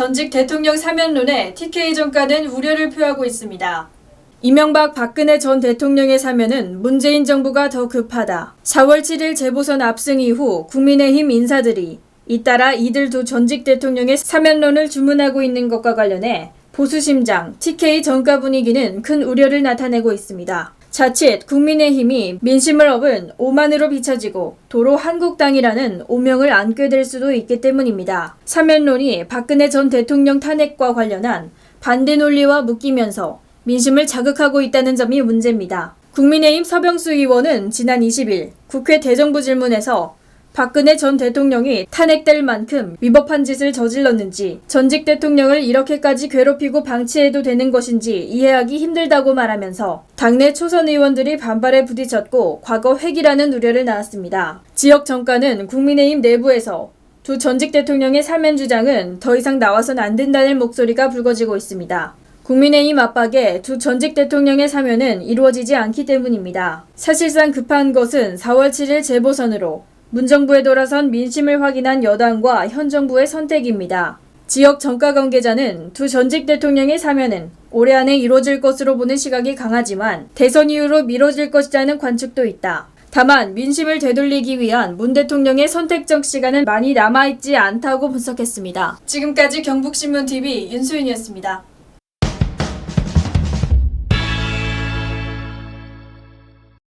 전직 대통령 사면론에 TK 정가는 우려를 표하고 있습니다. 이명박 박근혜 전 대통령의 사면은 문재인 정부가 더 급하다. 4월 7일 재보선 압승 이후 국민의힘 인사들이 잇따라 이들 두 전직 대통령의 사면론을 주문하고 있는 것과 관련해 보수심장 TK 정가 분위기는 큰 우려를 나타내고 있습니다. 자칫 국민의힘이 민심을 업은 오만으로 비춰지고 도로 한국당이라는 오명을 안게 될 수도 있기 때문입니다. 사면론이 박근혜 전 대통령 탄핵과 관련한 반대 논리와 묶이면서 민심을 자극하고 있다는 점이 문제입니다. 국민의힘 서병수 의원은 지난 20일 국회 대정부 질문에서 박근혜 전 대통령이 탄핵될 만큼 위법한 짓을 저질렀는지 전직 대통령을 이렇게까지 괴롭히고 방치해도 되는 것인지 이해하기 힘들다고 말하면서 당내 초선 의원들이 반발에 부딪혔고 과거 획이라는 우려를 낳았습니다. 지역 정가는 국민의힘 내부에서 두 전직 대통령의 사면 주장은 더 이상 나와선 안 된다는 목소리가 불거지고 있습니다. 국민의힘 압박에 두 전직 대통령의 사면은 이루어지지 않기 때문입니다. 사실상 급한 것은 4월 7일 재보선으로 문정부에 돌아선 민심을 확인한 여당과 현 정부의 선택입니다. 지역 정가 관계자는 두 전직 대통령의 사면은 올해 안에 이루어질 것으로 보는 시각이 강하지만 대선 이후로 미뤄질 것이라는 관측도 있다. 다만 민심을 되돌리기 위한 문 대통령의 선택적 시간은 많이 남아있지 않다고 분석했습니다. 지금까지 경북신문TV 윤수인이었습니다.